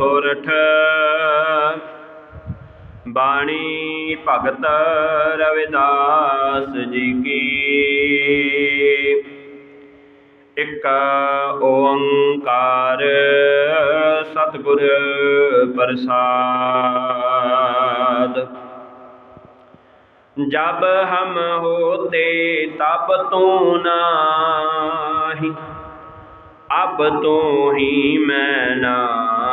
ਸੋਰਠ। ਬਾਣੀ ਭਗਤ ਰਵਿਦਾਸ ਜੀ ਕੀ। ਇਕ ਓੰਕਾਰ ਸਤਿਗੁਰ ਪ੍ਰਸਾਦ। ਜਬ ਹਮ ਹੋਤੇ ਤਬ ਤੂੰ ਨਾਹੀ, ਅਬ ਤੂੰ ਹੀ ਮੈਂ ਨਾ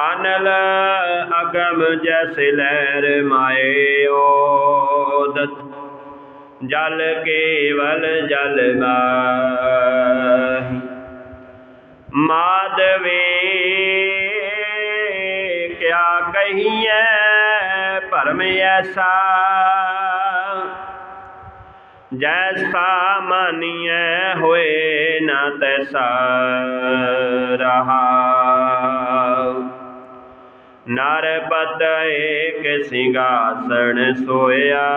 ਅਨਲ ਅਗਮ ਜੈਸੇ ਲਹਿਰ ਮਾਇਓਦਤ ਜਲ ਕੇਵਲ ਜਲ ਮਾਹੀ। ਮਾਦਵੇ ਕਿਆ ਕਹੀਐ ਭਰਮ ਐਸਾ? ਜੈਸਾ ਮਾਨੀਐ ਹੋਏ ਨਾ ਤੈਸਾ ਰਹਾ। ਨਰ ਪਤ ਏਕ ਸਿੰਘਾਸਣ ਸੋਇਆ।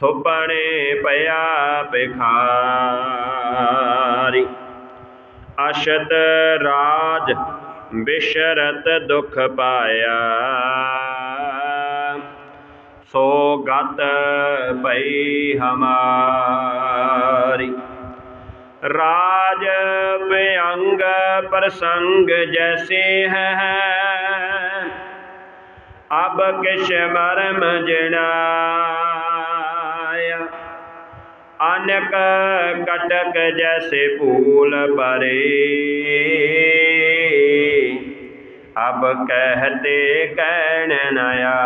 ਸੁਪਣੇ ਪਿਆ ਭਿਖਾਰੀ। ਅਸ਼ਤ ਰਾਜ ਬਿਸ਼ਰਤ ਦੁਖ ਪਾਇਆ। ਸੋ ਗਤ ਪਈ ਹਮਾਰੀ। ਰਾਜ ਭਯੰਗ ਪ੍ਰਸੰਗ ਜੈਸੇ ਹੈ। ਅਬ ਕਿਛ ਮਰਮ ਜਣਾਇਆ ਅਨਕ ਕਟਕ ਜੈਸੇ ਫੂਲ ਪਰੇ। ਅਬ ਕਹਤੇ ਕਹਿਣ ਨ ਆਇਆ।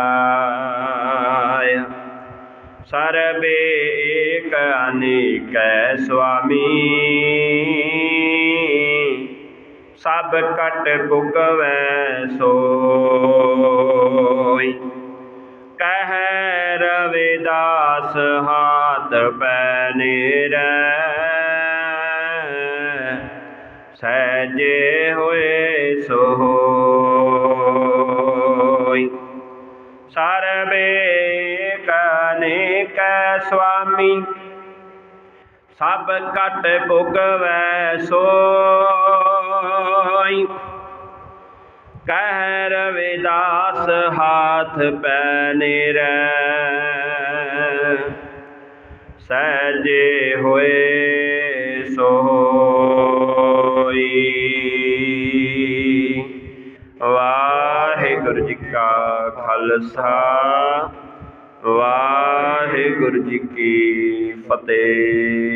ਸਰਬੇ ਏਕ ਅਨੇਕੈ ਸਭ ਕਟ ਪੁਗਵੈ ਸੋਈ। ਕਹਿ ਰਵਿਦਾਸ ਹਾਥ ਪੈ ਨੇਰੈ। ਸਹਿਜੇ ਹੋਏ ਸੋਈ। ਸਰਬੇ ਕਨੇ ਕੈ ਸੁਆਮੀ। ਸਭ ਕਟ ਭੁਗਵੈ ਸੋਈ। ਕਹਿ ਰਵਿਦਾਸ ਹਾਥ ਪੈ ਨਿਰੈ ਸਹਿਜੇ ਹੋਏ ਸੋਈ। ਵਾਹਿਗੁਰੂ ਜੀ ਕਾ ਖਾਲਸਾ, ਵਾਹਿਗੁਰੂ ਜੀ ਕੀ ਫਤਿਹ।